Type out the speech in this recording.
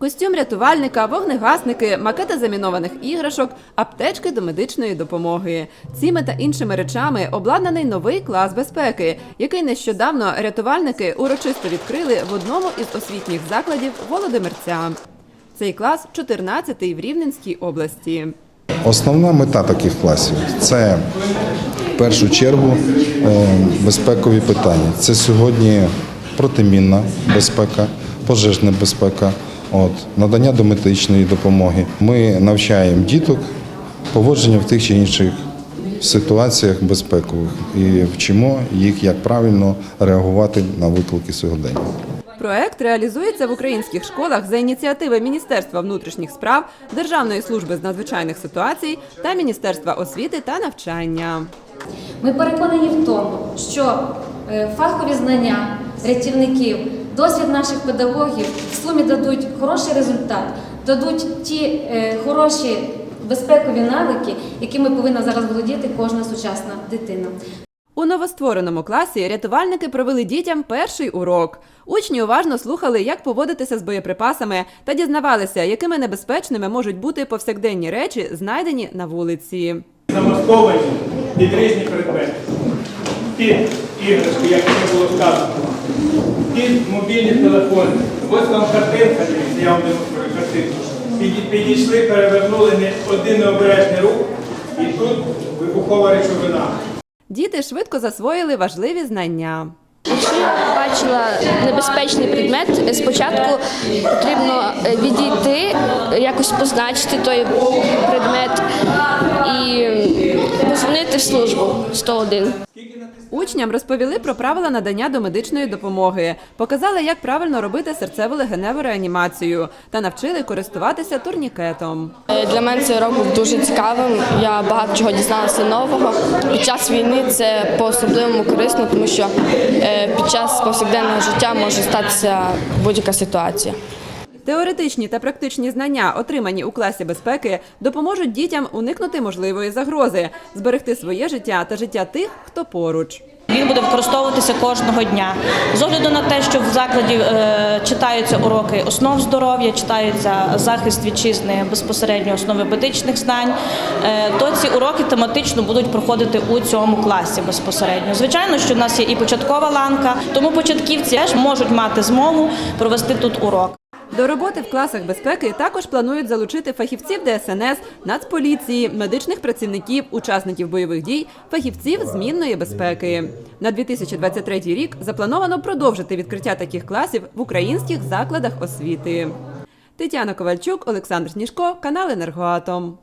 Костюм рятувальника, вогнегасники, макети замінованих іграшок, аптечки до медичної допомоги. Цими та іншими речами обладнаний новий клас безпеки, який нещодавно рятувальники урочисто відкрили в одному із освітніх закладів Володимирця. Цей клас 14-й в Рівненській області. Основна мета таких класів це в першу чергу е, безпекові питання. Це сьогодні протимінна безпека, пожежна безпека, от, надання домедичної допомоги. Ми навчаємо діток поводження в тих чи інших ситуаціях безпекових і вчимо їх, як правильно реагувати на виклики сьогодення. Проект реалізується в українських школах за ініціативи Міністерства внутрішніх справ, Державної служби з надзвичайних ситуацій та Міністерства освіти та навчання. Ми переконані в тому, що е, фахові знання рятівників, досвід наших педагогів в сумі дадуть хороший результат, дадуть ті е, хороші безпекові навики, якими повинна зараз володіти кожна сучасна дитина. У новоствореному класі рятувальники провели дітям перший урок. Учні уважно слухали, як поводитися з боєприпасами, та дізнавалися, якими небезпечними можуть бути повсякденні речі, знайдені на вулиці. замасковані під різні предмети. Під іграшки, як вже було сказано, під мобільні телефони. Ось вам картинка, я вам демонструю картинку. Підійшли, перевернули один необережний рух, і тут вибухова речовина. Діти швидко засвоїли важливі знання. Якщо я бачила небезпечний предмет, спочатку потрібно е, відійти, якось позначити той предмет і позвонити в службу 101. Учням розповіли про правила надання домедичної допомоги, показали, як правильно робити серцево-легеневу реанімацію та навчили користуватися турнікетом. Е, Для мене цей урок був дуже цікавим. Я багато чого дізналася нового. Під час війни це по-особливому корисно, тому що е, під час повсякденного життя може статися будь-яка ситуація. Теоретичні та практичні знання, отримані у класі безпеки, допоможуть дітям уникнути можливої загрози, зберегти своє життя та життя тих, хто поруч. Він буде використовуватися кожного дня. З огляду на те, що в закладі е, читаються уроки основ здоров'я, читаються захист вітчизни, безпосередньо основи медичних знань, е, то ці уроки тематично будуть проходити у цьому класі безпосередньо. Звичайно, що в нас є і початкова ланка, тому початківці теж можуть мати змогу провести тут урок. До роботи в класах безпеки також планують залучити фахівців ДСНС, Нацполіції, медичних працівників, учасників бойових дій, фахівців змінної безпеки. На 2023 рік заплановано продовжити відкриття таких класів в українських закладах освіти. Тетяна Ковальчук, Олександр Сніжко, канал Енергоатом.